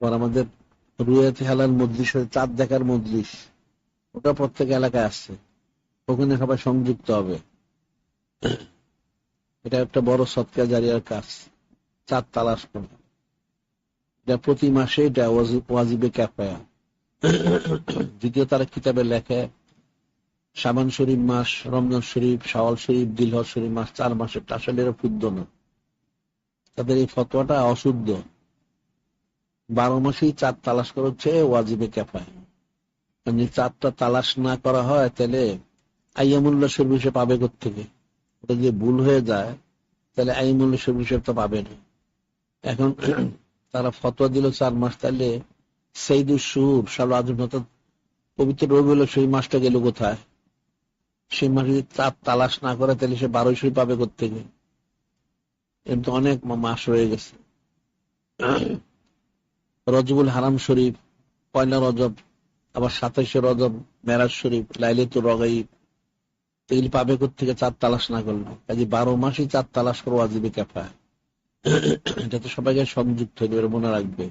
আর আমাদের রুয়াতে হালাল মজলিস চাঁদ দেখার মজলিস, ওটা প্রত্যেক এলাকায় আসছে। ওখানে সবাই সংযুক্ত হবে। এটা একটা বড় সৎকা জারিয়ার কাজ, চাঁদ তালাশ করা। এটা প্রতি মাসে এটা ওয়াজি- ওয়াজিবে ক্যাপায়া দ্বিতীয় তারা কিতাবে লেখে সাবান শরীফ মাস, রমজান শরীফ, শাওয়াল শরীফ, দিলহজ শরীফ মাস, চার মাসের আসলে এরা না তাদের এই ফতোয়াটা অশুদ্ধ। বারো মাসেই চাঁদ তালাশ করা হচ্ছে, ওয়াজিবে ক্যাপায় যদি চাঁদটা তালাশ না করা হয়, তাহলে আইয়ামুল্লাহ শরীফ হিসেবে পাবে থেকে ওটা যদি ভুল হয়ে যায়, তাহলে আইমুল্লাহ শরীফ হিসেবে তো পাবে না। এখন তারা ফতোয়া দিল চার মাস, তাহলে সেইদুল সুর সাল আজম পবিত্র রবি হলো সেই মাসটা গেল কোথায়? সেই মাসে যদি চাঁদ তালাশ না করে, তাহলে সে বারোশই পাবে থেকে তো অনেক মাস রয়ে গেছে। রজবুল হারাম শরীফ, পয়লা রজব, আবার সাতাইশে রজব, মেরাজ শরীফ, লাইলেতুর রগাইব। এগুলি পাবে থেকে চাঁদ তালাশ না করলে। কাজে বারো মাসই চাঁদ তালাশ করো আজিবে ক্যাফা এটা তো সবাইকে সংযুক্ত এটা মনে রাখবে।